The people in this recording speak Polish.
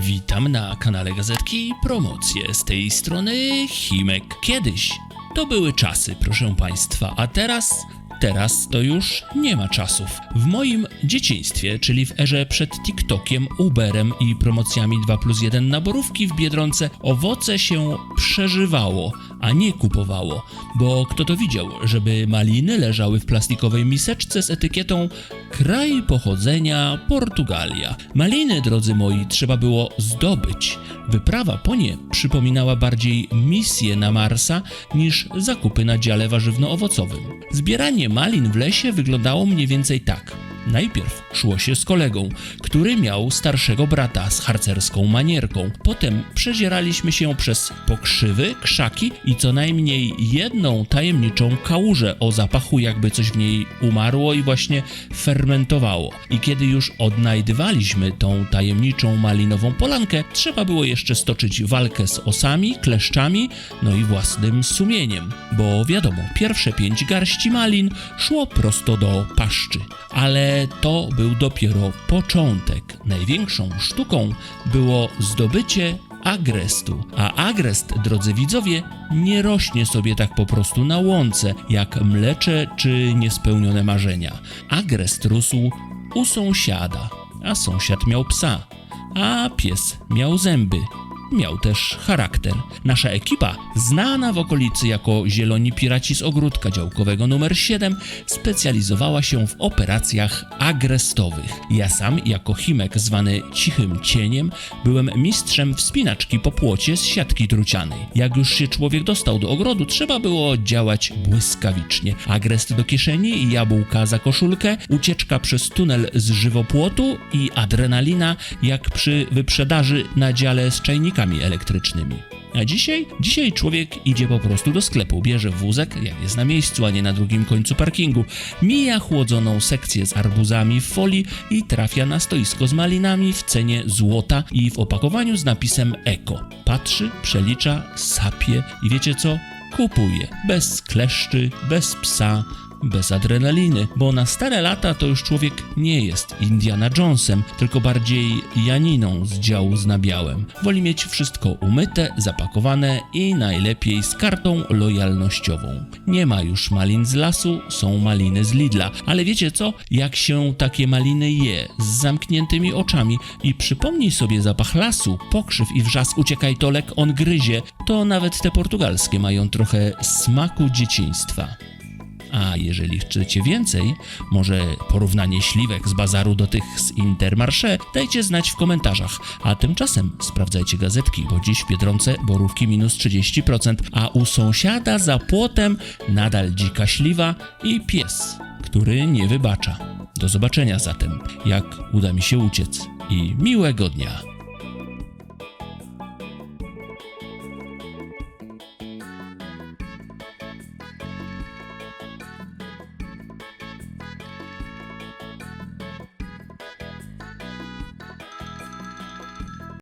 Witam na kanale Gazetki Promocje. Z tej strony Himek. Kiedyś to były czasy, proszę Państwa, a teraz. Teraz to już nie ma czasów. W moim dzieciństwie, czyli w erze przed TikTokiem, Uberem i promocjami 2 plus 1 naborówki w Biedronce, owoce się przeżywało, a nie kupowało. Bo kto to widział, żeby maliny leżały w plastikowej miseczce z etykietą Kraj pochodzenia Portugalia. Maliny, drodzy moi, trzeba było zdobyć. Wyprawa po nie przypominała bardziej misję na Marsa niż zakupy na dziale warzywno-owocowym. Zbieranie malin w lesie wyglądało mniej więcej tak. Najpierw szło się z kolegą, który miał starszego brata z harcerską manierką. Potem przezieraliśmy się przez pokrzywy, krzaki i co najmniej jedną tajemniczą kałużę o zapachu, jakby coś w niej umarło i właśnie fermentowało. I kiedy już odnajdywaliśmy tą tajemniczą malinową polankę, trzeba było jeszcze stoczyć walkę z osami, kleszczami, no i własnym sumieniem. Bo wiadomo, pierwsze pięć garści malin szło prosto do paszczy. Ale to był dopiero początek. Największą sztuką było zdobycie agrestu. A agrest, drodzy widzowie, nie rośnie sobie tak po prostu na łące, jak mlecze czy niespełnione marzenia. Agrest rósł u sąsiada, a sąsiad miał psa, a pies miał zęby. Miał też charakter. Nasza ekipa, znana w okolicy jako Zieloni Piraci z Ogródka Działkowego numer 7, specjalizowała się w operacjach agrestowych. Ja sam, jako Chimek zwany Cichym Cieniem, byłem mistrzem wspinaczki po płocie z siatki drucianej. Jak już się człowiek dostał do ogrodu, trzeba było działać błyskawicznie. Agrest do kieszeni jabłka za koszulkę, ucieczka przez tunel z żywopłotu i adrenalina, jak przy wyprzedaży na dziale z elektrycznymi. A dzisiaj? Dzisiaj człowiek idzie po prostu do sklepu, bierze wózek, jak jest na miejscu, a nie na drugim końcu parkingu, mija chłodzoną sekcję z arbuzami w folii i trafia na stoisko z malinami w cenie złota i w opakowaniu z napisem Eko. Patrzy, przelicza, sapie i wiecie co? Kupuje. Bez kleszczy, bez psa, bez adrenaliny, bo na stare lata to już człowiek nie jest Indiana Jonesem, tylko bardziej Janiną z działu z nabiałem. Woli mieć wszystko umyte, zapakowane i najlepiej z kartą lojalnościową. Nie ma już malin z lasu, są maliny z Lidla, ale wiecie co? Jak się takie maliny je z zamkniętymi oczami i przypomnij sobie zapach lasu, pokrzyw i wrzask uciekaj tolek, on gryzie, to nawet te portugalskie mają trochę smaku dzieciństwa. A jeżeli chcecie więcej, może porównanie śliwek z bazaru do tych z Intermarché, dajcie znać w komentarzach. A tymczasem sprawdzajcie gazetki, bo dziś w Biedronce borówki minus 30%, a u sąsiada za płotem nadal dzika śliwa i pies, który nie wybacza. Do zobaczenia zatem, jak uda mi się uciec i miłego dnia.